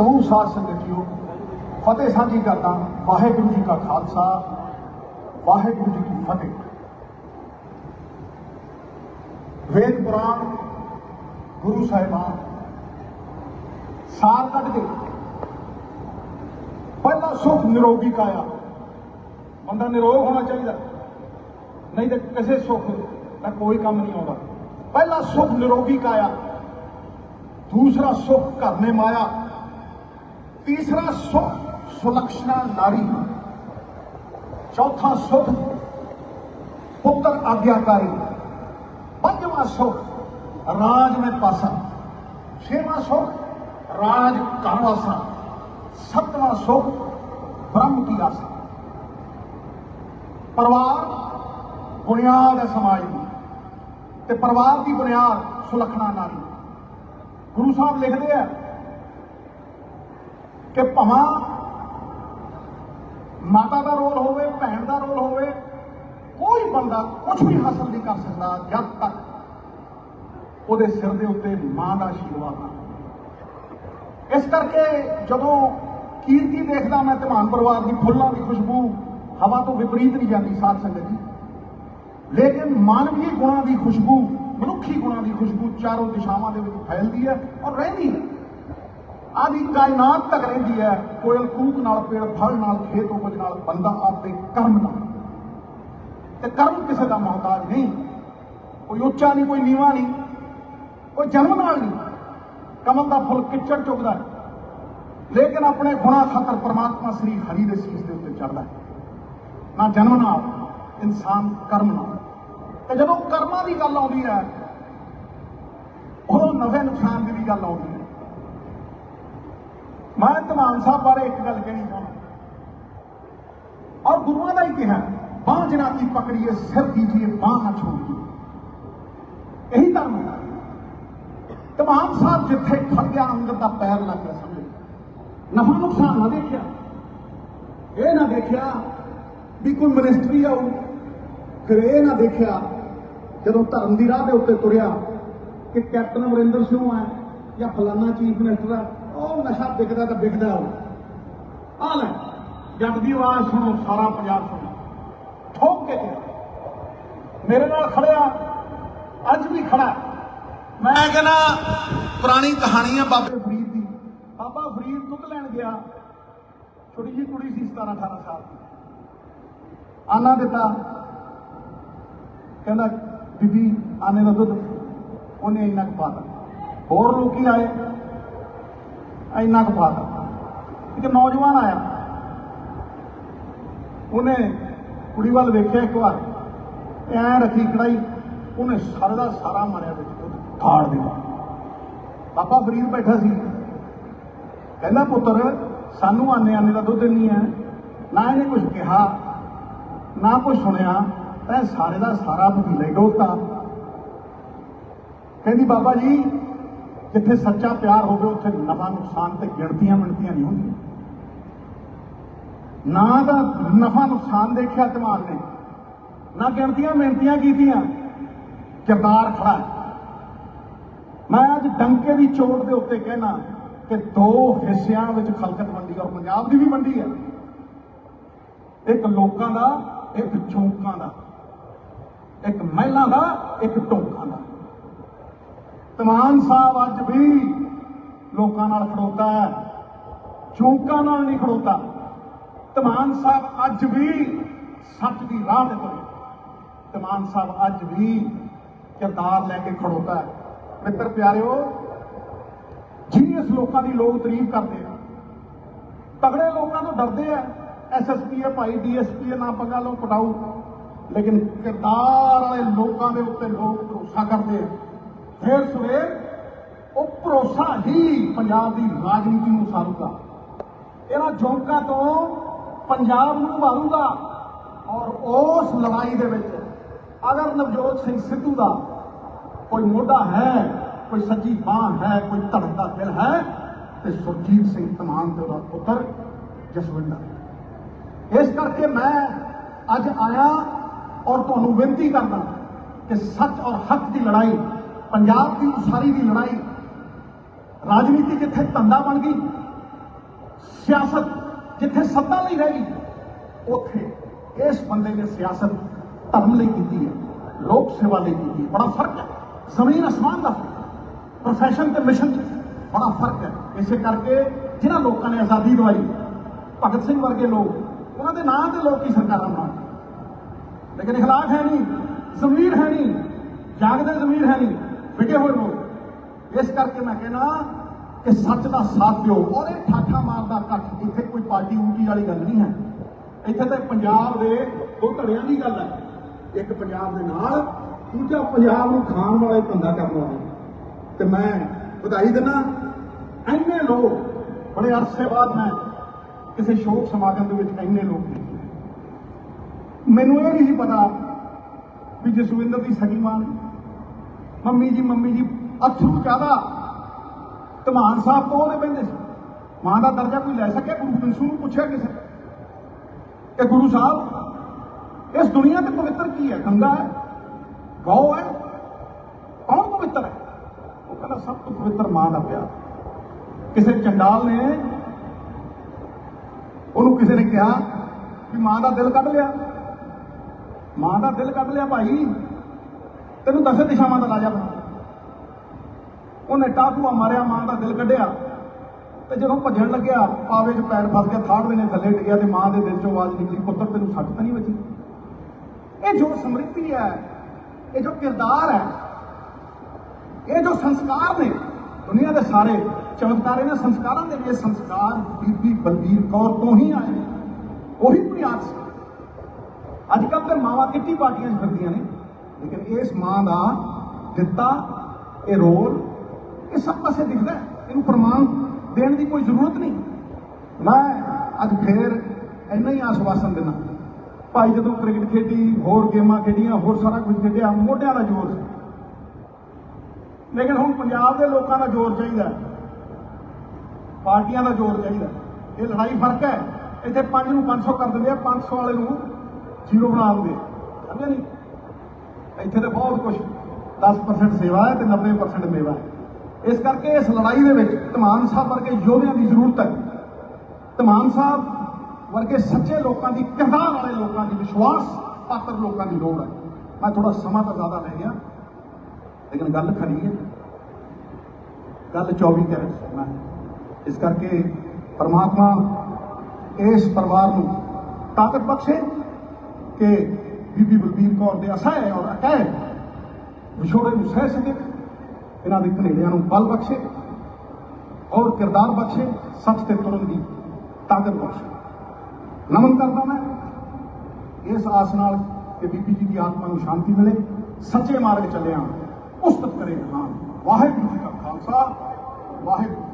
ਸਮੂਹ ਸਾਧ ਸੰਗਤ ਜੀਓ ਫਤਿਹ ਸਾਂਝੀ ਕਰਦਾ ਵਾਹਿਗੁਰੂ ਜੀ ਕਾ ਖਾਲਸਾ ਵਾਹਿਗੁਰੂ ਜੀ ਕੀ ਫਤਿਹ ਵੇਦ ਪੁਰਾਣ ਗੁਰੂ ਸਾਹਿਬਾਨ ਸਾਰ ਕੱਢ ਕੇ ਪਹਿਲਾ ਸੁਖ ਨਿਰੋਗੀ ਕਾਇਆ ਬੰਦਾ ਨਿਰੋਗ ਹੋਣਾ ਚਾਹੀਦਾ ਨਹੀਂ ਤੇ ਕਿਸੇ ਸੁਖ ਦਾ ਕੋਈ ਕੰਮ ਨਹੀਂ ਆਉਂਦਾ ਪਹਿਲਾ ਸੁਖ ਨਿਰੋਗੀ ਕਾਇਆ ਦੂਸਰਾ ਸੁਖ ਘਰ ਨੇ ਮਾਇਆ ਤੀਸਰਾ ਸੁਖ ਸੁਲਕਸ਼ਣਾ ਨਾਰੀ ਚੌਥਾ ਸੁਖ ਪੁੱਤਰ ਆਗਿਆਕਾਰੀ ਪੰਜਵਾਂ ਸੁਖ ਰਾਜ ਮੈਂ ਪਾਸਾ ਛੇਵਾਂ ਸੁਖ ਰਾਜ ਘਰ ਵਾਸਾ ਸੱਤਵਾਂ ਸੁਖ ਬ੍ਰਹਮ ਕੀ ਆਸਾ ਪਰਿਵਾਰ ਬੁਨਿਆਦ ਹੈ ਸਮਾਜ ਦੀ ਤੇ ਪਰਿਵਾਰ ਦੀ ਬੁਨਿਆਦ ਸੁਲਖਣਾ ਨਾਰੀ ਗੁਰੂ ਸਾਹਿਬ ਲਿਖਦੇ ਆ ਕਿ ਭਵਾਂ ਮਾਤਾ ਦਾ ਰੋਲ ਹੋਵੇ, ਭੈਣ ਦਾ ਰੋਲ ਹੋਵੇ, ਕੋਈ ਬੰਦਾ ਕੁਝ ਵੀ ਹਾਸਲ ਨਹੀਂ ਕਰ ਸਕਦਾ ਜਦ ਤੱਕ ਉਹਦੇ ਸਿਰ ਦੇ ਉੱਤੇ ਮਾਂ ਦਾ ਆਸ਼ੀਰਵਾਦ ਨਾ ਇਸ ਕਰਕੇ ਜਦੋਂ ਕੀਰਤੀ ਦੇਖਦਾ ਮੈਂ ਧਮਾਨ ਪਰਿਵਾਰ ਦੀ ਫੁੱਲਾਂ ਦੀ ਖੁਸ਼ਬੂ ਹਵਾ ਤੋਂ ਵਿਪਰੀਤ ਨਹੀਂ ਜਾਂਦੀ ਸਾਧ ਸੰਗਤ ਜੀ ਲੇਕਿਨ ਮਾਨਵੀ ਗੁਣਾਂ ਦੀ ਖੁਸ਼ਬੂ, ਮਨੁੱਖੀ ਗੁਣਾਂ ਦੀ ਖੁਸ਼ਬੂ ਚਾਰੋਂ ਦਿਸ਼ਾਵਾਂ ਦੇ ਵਿੱਚ ਫੈਲਦੀ ਹੈ ਔਰ ਰਹਿੰਦੀ ਹੈ। ਆਦੀ ਕਾਇਨਾਤ ਤੱਕ ਰਹਿੰਦੀ ਹੈ, ਕੋਇਲ ਕੂਕ ਨਾਲ, ਪੇੜ ਫਲ ਨਾਲ, ਖੇਤ ਉਪਜ ਨਾਲ ਬੰਦਾ ਆਪਦੇ ਕਰਮ ਨਾਲ। ਤੇ ਕਰਮ ਕਿਸੇ ਦਾ ਮੁਹਤਾਜ ਨਹੀਂ। ਕੋਈ ਉੱਚਾ ਨਹੀਂ, ਕੋਈ ਨੀਵਾਂ ਨਹੀਂ। ਕੋਈ ਜਨਮ ਨਾਲ ਨਹੀਂ। ਕਮਲ ਦਾ ਫੁੱਲ ਕਿੱਚੜ ਚੁਗਦਾ ਹੈ। ਲੇਕਿਨ ਆਪਣੇ ਗੁਣਾ ਖਾਤਰ ਪ੍ਰਮਾਤਮਾ ਸ੍ਰੀ ਹਰੀ ਦੇ ਸੀਸ ਦੇ ਉੱਤੇ ਚੜਦਾ ਹੈ। ਨਾ ਜਨਮ ਨਾਲ, ਇਨਸਾਨ ਕਰਮ ਨਾਲ। ਤੇ ਜਦੋਂ ਕਰਮਾਂ ਦੀ ਗੱਲ ਆਉਂਦੀ ਹੈ, ਉਦੋਂ ਨਵੇਂ ਨੁਕਸਾਨ ਦੀ ਵੀ ਗੱਲ ਆਉਂਦੀ ਹੈ। ਮੈਂ ਧਮਾਨ ਸਾਹਿਬ ਬਾਰੇ ਇੱਕ ਗੱਲ ਕਹਿਣੀ ਚਾਹੁੰਦਾ। ਔਰ ਗੁਰੂਆਂ ਦਾ ਹੀ ਕਿਹਾ, ਬਾਹ ਜਨਾ ਕੀ ਪਕੜੀਏ, ਸਿਰ ਦੀਜੀਏ ਬਾਹ ਨਾ ਛੋੜੀਏ। ਇਹੀ ਧਰਮ ਹੈ। ਤਮਾਮ ਸਾਹਿਬ ਜਿੱਥੇ ਖੜ ਗਿਆ ਅੰਦਰ ਦਾ ਪੈਰ ਲੱਗ ਗਿਆ ਸਮਝੋ ਨਫਾ ਨੁਕਸਾਨ ਨਾ ਦੇਖਿਆ। ਇਹ ਨਾ ਦੇਖਿਆ ਵੀ ਕੋਈ ਮਿਨਿਸਟਰੀ ਆਊ, ਫਿਰ ਇਹ ਨਾ ਦੇਖਿਆ ਜਦੋਂ ਧਰਮ ਦੀ ਰਾਹ ਦੇ ਉੱਤੇ ਤੁਰਿਆ ਕਿ ਕੈਪਟਨ ਅਮਰਿੰਦਰ ਸਿੰਘ ਹੈ ਜਾਂ ਫਲਾਨਾ ਚੀਫ ਮਿਨਿਸਟਰ ਹੈ। ਉਹ ਨਸ਼ਾ ਵਿਕਦਾ ਤਾਂ ਵਿਕਦਾ ਉਹ ਆ ਲੈ, ਜੱਟ ਦੀ ਆਵਾਜ਼ ਸੁਣੋ, ਸਾਰਾ ਪੰਜਾਬ ਸੁਣੋ। ਠੋਕ ਕੇ ਗਿਆ ਮੇਰੇ ਨਾਲ ਖੜਿਆ, ਅੱਜ ਵੀ ਖੜਾ। ਮੈਂ ਕਹਿੰਦਾ, ਪੁਰਾਣੀ ਕਹਾਣੀ ਆ ਬਾਬੇ ਫਰੀਦ ਦੀ। ਬਾਬਾ ਫਰੀਦ ਦੁੱਧ ਲੈਣ ਗਿਆ। ਛੋਟੀ ਜਿਹੀ ਕੁੜੀ ਸੀ 17 18 ਸਾਲ ਦੀ। ਆਨਾ ਦਿੱਤਾ। ਕਹਿੰਦਾ, ਬੀਬੀ, ਆਨੇ ਦਾ ਦੁੱਧ। ਉਹਨੇ ਇੰਨਾ ਕੁ ਪਾਤਾ ਹੋਰ ਲੋਕੀ ਆਏ। ਇੰਨਾ ਕੁ ਪਾਤਾ ਇੱਕ ਨੌਜਵਾਨ ਆਇਆ। ਉਹਨੇ ਕੁੜੀ ਵੱਲ ਵੇਖਿਆ ਇੱਕ ਵਾਰ। ਐ ਰੱਖੀ ਕੜਾਈ। ਉਹਨੇ ਸਾਰੇ ਦਾ ਸਾਰਾ ਮਾਰਿਆ ਵਿੱਚ ਦੁੱਧ ਦਿੱਤਾ। ਬਾਬਾ ਫਰੀਦ ਬੈਠਾ ਸੀ। ਕਹਿੰਦਾ, ਪੁੱਤਰ, ਸਾਨੂੰ ਆਨੇ ਆਨੇ ਦਾ ਦੁੱਧ ਨਹੀਂ ਹੈ। ਨਾ ਇਹਨੇ ਕੁਝ ਕਿਹਾ, ਨਾ ਕੁਝ ਸੁਣਿਆ। ਤੈਂ ਸਾਰੇ ਦਾ ਸਾਰਾ ਪਤੀਲਾ ਹੀ ਡੋਲਤਾ ਕਹਿੰਦੀ ਬਾਬਾ ਜੀ ਜਿੱਥੇ ਸੱਚਾ ਪਿਆਰ ਹੋਵੇ, ਉੱਥੇ ਨਫਾ, ਨੁਕਸਾਨ ਤੇ ਗਿਣਤੀਆਂ ਮਿਣਤੀਆਂ ਨਹੀਂ ਹੁੰਦੀਆਂ। ਨਾ ਤਾਂ ਨਫਾ, ਨੁਕਸਾਨ ਦੇਖਿਆ ਧਮਾਲ ਨੇ, ਨਾ ਗਿਣਤੀਆਂ ਮਿਣਤੀਆਂ ਕੀਤੀਆਂ, ਕਿਰਦਾਰ ਖੜਾ ਮੈਂ ਅੱਜ ਡੰਕੇ ਦੀ ਚੋਟ ਦੇ ਉੱਤੇ ਕਹਿਣਾ ਕਿ ਦੋ ਹਿੱਸਿਆਂ ਵਿੱਚ ਖਲਕਤ ਵੰਡੀ ਔਰ ਪੰਜਾਬ ਦੀ ਵੀ ਵੰਡੀ ਹੈ ਇੱਕ ਲੋਕਾਂ ਦਾ, ਇੱਕ ਚੌਕਾਂ ਦਾ, ਇੱਕ ਮਹਿਲਾਂ ਦਾ, ਇੱਕ ਟੋਕਾਂ ਦਾ। ਤਮਾਨ ਸਾਹਿਬ ਅੱਜ ਵੀ ਲੋਕਾਂ ਨਾਲ ਖੜੋਤਾ ਹੈ। ਚੌਂਕਾਂ ਨਾਲ ਨਹੀਂ ਖੜੋਤਾ। ਤਮਾਨ ਸਾਹਿਬ ਅੱਜ ਵੀ ਸੱਚ ਦੀ ਰਾਹ ਤੇ ਤੁਰੇ। ਤਮਾਨ ਸਾਹਿਬ ਅੱਜ ਵੀ ਕਿਰਦਾਰ ਲੈ ਕੇ ਖੜੋਤਾ ਹੈ। ਮਿੱਤਰ ਪਿਆਰਿਓ ਜੀਨੀਅਸ ਲੋਕਾਂ ਦੀ ਲੋਕ ਤਾਰੀਫ ਕਰਦੇ ਆ, ਤਗੜੇ ਲੋਕਾਂ ਤੋਂ ਡਰਦੇ ਆ ਐਸਐਸਪੀ ਹੈ ਭਾਈ ਡੀਐਸਪੀ ਹੈ, ਨਾ ਪੰਗਾ ਲੋ ਪਟਾਊ ਲੇਕਿਨ ਕਿਰਦਾਰ ਵਾਲੇ ਲੋਕਾਂ ਦੇ ਉੱਤੇ ਲੋਕ ਭਰੋਸਾ ਕਰਦੇ ਆ। ਫਿਰ ਸਵੇਰ ਉਹ ਭਰੋਸਾ ਹੀ ਪੰਜਾਬ ਦੀ ਰਾਜਨੀਤੀ ਨੂੰ ਸਾਰੂਗਾ ਇਹਨਾਂ ਜੋਕਾਂ ਤੋਂ ਪੰਜਾਬ ਨੂੰ ਉਭਾਰੂਗਾ ਔਰ ਉਸ ਲੜਾਈ ਦੇ ਵਿੱਚ ਅਗਰ ਨਵਜੋਤ ਸਿੰਘ ਸਿੱਧੂ ਦਾ ਕੋਈ ਮੋਢਾ ਹੈ, ਕੋਈ ਸੱਜੀ ਬਾਹ ਹੈ, ਕੋਈ ਧੜਕਦਾ ਦਿਲ ਹੈ, ਤੇ ਸੁਰਜੀਤ ਸਿੰਘ ਤਮਾਨ ਤੇ ਉਹਦਾ ਪੁੱਤਰ ਜਸਵਿੰਦਰ। ਇਸ ਕਰਕੇ ਮੈਂ ਅੱਜ ਆਇਆ ਔਰ ਤੁਹਾਨੂੰ ਬੇਨਤੀ ਕਰਦਾ ਕਿ ਸੱਚ ਔਰ ਹੱਕ ਦੀ ਲੜਾਈ ਪੰਜਾਬ ਦੀ ਉਸਾਰੀ ਦੀ ਲੜਾਈ ਰਾਜਨੀਤੀ ਜਿੱਥੇ ਧੰਦਾ ਬਣ ਗਈ, ਸਿਆਸਤ ਜਿੱਥੇ ਸੱਤਾ ਲਈ ਰਹਿ ਗਈ, ਉੱਥੇ ਇਸ ਬੰਦੇ ਨੇ ਸਿਆਸਤ ਧਰਮ ਲਈ ਕੀਤੀ ਹੈ, ਲੋਕ ਸੇਵਾ ਲਈ ਕੀਤੀ ਹੈ। ਬੜਾ ਫ਼ਰਕ ਹੈ। ਜ਼ਮੀਨ ਅਸਮਾਨ ਦਾ ਪ੍ਰੋਫੈਸ਼ਨ ਤੇ ਮਿਸ਼ਨ 'ਚ ਬੜਾ ਫ਼ਰਕ ਹੈ। ਇਸੇ ਕਰਕੇ ਜਿਨ੍ਹਾਂ ਲੋਕਾਂ ਨੇ ਆਜ਼ਾਦੀ ਦਵਾਈ, ਭਗਤ ਸਿੰਘ ਵਰਗੇ ਲੋਕ, ਉਹਨਾਂ ਦੇ ਨਾਂ ਤੇ ਲੋਕ ਹੀ ਸਰਕਾਰਾਂ ਬਣਾਉਣ ਲੇਕਿਨ ਇਖਲਾਕ ਹੈ ਨਹੀਂ, ਜ਼ਮੀਰ ਹੈ ਨਹੀਂ, ਜਾਗਦਾ ਜ਼ਮੀਰ ਹੈ ਨਹੀਂ। ਵਿਗੇ ਹੋਏ ਲੋਕ ਇਸ ਕਰਕੇ ਮੈਂ ਕਹਿੰਦਾ ਕਿ ਸੱਚ ਦਾ ਸਾਥ ਦਿਓ। ਔਰ ਇਹ ਠਾਠਾ ਮਾਰਦਾ ਇਕੱਠ। ਇੱਥੇ ਕੋਈ ਪਾਰਟੀ ਊਟੀ ਵਾਲੀ ਗੱਲ ਨਹੀਂ ਹੈ। ਇੱਥੇ ਤਾਂ ਪੰਜਾਬ ਦੇ ਦੋ ਧੜਿਆਂ ਦੀ ਗੱਲ ਹੈ। ਇੱਕ ਪੰਜਾਬ ਦੇ ਨਾਲ, ਦੂਜਾ ਪੰਜਾਬ ਨੂੰ ਖਾਣ ਵਾਲਾ ਹੀ ਧੰਦਾ ਕਰਨ ਵਾਲਾ ਤੇ ਮੈਂ ਵਧਾਈ ਦਿੰਦਾ, ਇੰਨੇ ਲੋਕ, ਬੜੇ ਅਰਸੇ ਬਾਅਦ ਮੈਂ ਕਿਸੇ ਸ਼ੋਕ ਸਮਾਗਮ ਦੇ ਵਿੱਚ ਇੰਨੇ ਲੋਕ ਦੇਖੇ ਮੈਨੂੰ ਇਹ ਨਹੀਂ ਸੀ ਪਤਾ ਵੀ ਜਸਵਿੰਦਰ ਦੀ ਸਗੀ ਮਾਂ ਮੰਮੀ ਜੀ ਮੰਮੀ ਜੀ ਅਥਰੂ ਜ਼ਿਆਦਾ ਧਮਾਨ ਸਾਹਿਬ ਤੋਂ ਉਹਦੇ ਪੈਂਦੇ ਸੀ। ਮਾਂ ਦਾ ਦਰਜਾ ਕੋਈ ਲੈ ਸਕਿਆ ਗੁਰੂ ਗੋਬਿੰਦ ਸਿੰਘ ਨੂੰ ਪੁੱਛਿਆ ਕਿਸੇ ਕਿ ਗੁਰੂ ਸਾਹਿਬ, ਇਸ ਦੁਨੀਆ ਤੇ ਪਵਿੱਤਰ ਕੀ ਹੈ? ਗੰਗਾ ਹੈ? ਗਊ ਹੈ? ਕੌਣ ਪਵਿੱਤਰ ਹੈ? ਉਹ ਕਹਿੰਦਾ, ਸਭ ਤੋਂ ਪਵਿੱਤਰ ਮਾਂ ਦਾ ਪਿਆਰ। ਕਿਸੇ ਚੰਡਾਲ ਨੇ ਉਹਨੂੰ ਕਿਸੇ ਨੇ ਕਿਹਾ ਵੀ ਮਾਂ ਦਾ ਦਿਲ ਕੱਢ ਲਿਆ। ਮਾਂ ਦਾ ਦਿਲ ਕੱਢ ਲਿਆ ਭਾਈ। ਤੈਨੂੰ ਦਸੇ ਦਿਸ਼ਾਵਾਂ ਦਾ ਰਾਜਾ ਬਣਾ। ਉਹਨੇ ਟਾਕੂਆ ਮਾਰਿਆ, ਮਾਂ ਦਾ ਦਿਲ ਕੱਢਿਆ ਤੇ ਜਦੋਂ ਭੱਜਣ ਲੱਗਿਆ, ਪਾਵੇ 'ਚ ਪੈਰ ਫਸ ਗਿਆ, ਥਾੜ ਦੇ ਨੇ ਥੱਲੇ ਡਿੱਗਿਆ ਤੇ ਮਾਂ ਦੇ ਦਿਲ 'ਚੋਂ ਆਵਾਜ਼ ਨਿਕਲੀ, ਪੁੱਤਰ, ਤੈਨੂੰ ਸੱਟ ਤਾਂ ਨਹੀਂ ਵੱਜੀ ਇਹ ਜੋ ਸਮ੍ਰਿਤੀ ਹੈ, ਇਹ ਜੋ ਕਿਰਦਾਰ ਹੈ, ਇਹ ਜੋ ਸੰਸਕਾਰ ਨੇ ਦੁਨੀਆ ਦੇ ਸਾਰੇ ਚਮਤਕਾਰ, ਇਹਨਾਂ ਸੰਸਕਾਰਾਂ ਦੇ ਵੀ ਇਹ ਸੰਸਕਾਰ ਬੀਬੀ ਬਲਬੀਰ ਕੌਰ ਤੋਂ ਹੀ ਆਏ ਨੇ। ਉਹੀ ਬੁਨਿਆਦ ਸੀ ਅੱਜ ਕੱਲ੍ਹ ਤੇ ਮਾਵਾਂ ਕਿੱਟੀ ਪਾਰਟੀਆਂ 'ਚ ਫਿਰਦੀਆਂ ਨੇ। ਲੇਕਿਨ ਇਸ ਮਾਂ ਦਾ ਦਿੱਤਾ ਇਹ ਰੋਲ, ਇਹ ਸਭ ਪਾਸੇ ਦਿਖਦਾ ਇਹਨੂੰ ਪ੍ਰਮਾਣ ਦੇਣ ਦੀ ਕੋਈ ਜ਼ਰੂਰਤ ਨਹੀਂ। ਮੈਂ ਅੱਜ ਫੇਰ ਇੰਨਾ ਹੀ ਆਸ਼ਵਾਸਨ ਦਿੰਦਾ। ਭਾਈ ਜਦੋਂ ਕ੍ਰਿਕਟ ਖੇਡੀ, ਹੋਰ ਗੇਮਾਂ ਖੇਡੀਆਂ, ਹੋਰ ਸਾਰਾ ਕੁਝ ਖੇਡਿਆ, ਮੋਢਿਆਂ ਦਾ ਜ਼ੋਰ ਸੀ। ਲੇਕਿਨ ਹੁਣ ਪੰਜਾਬ ਦੇ ਲੋਕਾਂ ਦਾ ਜ਼ੋਰ ਚਾਹੀਦਾ ਪਾਰਟੀਆਂ ਦਾ ਜ਼ੋਰ ਚਾਹੀਦਾ ਇਹ ਲੜਾਈ ਫ਼ਰਕ ਹੈ। ਇੱਥੇ 5 ਨੂੰ 500 ਕਰ ਦਿੰਦੇ ਆ 500 ਵਾਲੇ ਨੂੰ ਜ਼ੀਰੋ ਬਣਾ ਦਿੰਦੇ ਸਮਝਿਆ ਨਹੀਂ? ਇੱਥੇ ਤਾਂ ਬਹੁਤ ਕੁਝ 10% ਸੇਵਾ ਹੈ ਤੇ 90% ਮੇਵਾ ਹੈ। ਇਸ ਕਰਕੇ ਇਸ ਲੜਾਈ ਦੇ ਵਿੱਚ ਧਮਾਨ ਸਾਹਿਬ ਵਰਗੇ ਯੋਧਿਆਂ ਦੀ ਜ਼ਰੂਰਤ ਹੈ। ਧਮਾਨ ਸਾਹਿਬ ਵਰਗੇ ਸੱਚੇ ਲੋਕਾਂ ਦੀ, ਕਿਰਦਾਰ ਵਾਲੇ ਲੋਕਾਂ ਦੀ ਵਿਸ਼ਵਾਸ ਪਾਤਰ ਲੋਕਾਂ ਦੀ ਲੋੜ ਹੈ। ਮੈਂ ਥੋੜਾ ਸਮਾਂ ਤਾਂ ਜ਼ਿਆਦਾ ਲੈ ਗਿਆ, ਲੇਕਿਨ ਗੱਲ ਖਰੀ ਹੈ। ਗੱਲ 24 ਕੈਰਟ ਸੁਣਨਾ ਹੈ। ਇਸ ਕਰਕੇ ਪਰਮਾਤਮਾ ਇਸ ਪਰਿਵਾਰ ਨੂੰ ਤਾਕਤ ਬਖਸ਼ੇ ਕਿ ਬੀਬੀ ਬਲਬੀਰ ਕੌਰ ਦੇ ਅਸਹਿ ਔਰ ਅਕਹਿ ਵਿਛੋੜੇ ਨੂੰ ਸਹਿ ਸਕੇ, ਇਹਨਾਂ ਦੇ ਘਨੇੜਿਆਂ ਨੂੰ ਬਲ ਬਖਸ਼ੇ ਔਰ ਕਿਰਦਾਰ ਬਖਸ਼ੇ, ਸੱਚ ਤੇ ਤੁਰਨ ਦੀ ਤਾਕਤ ਬਖਸ਼ੇ। ਨਮਨ ਕਰਦਾ ਮੈਂ, ਇਸ ਆਸ ਨਾਲ ਕਿ ਬੀਬੀ ਜੀ ਦੀ ਆਤਮਾ ਨੂੰ ਸ਼ਾਂਤੀ ਮਿਲੇ, ਸੱਚੇ ਮਾਰਗ ਚੱਲਿਆ ਉਸਤਤ ਕਰੇ ਹਾਂ। ਵਾਹਿਗੁਰੂ ਜੀ ਕਾ ਖਾਲਸਾ, ਵਾਹਿਗੁਰੂ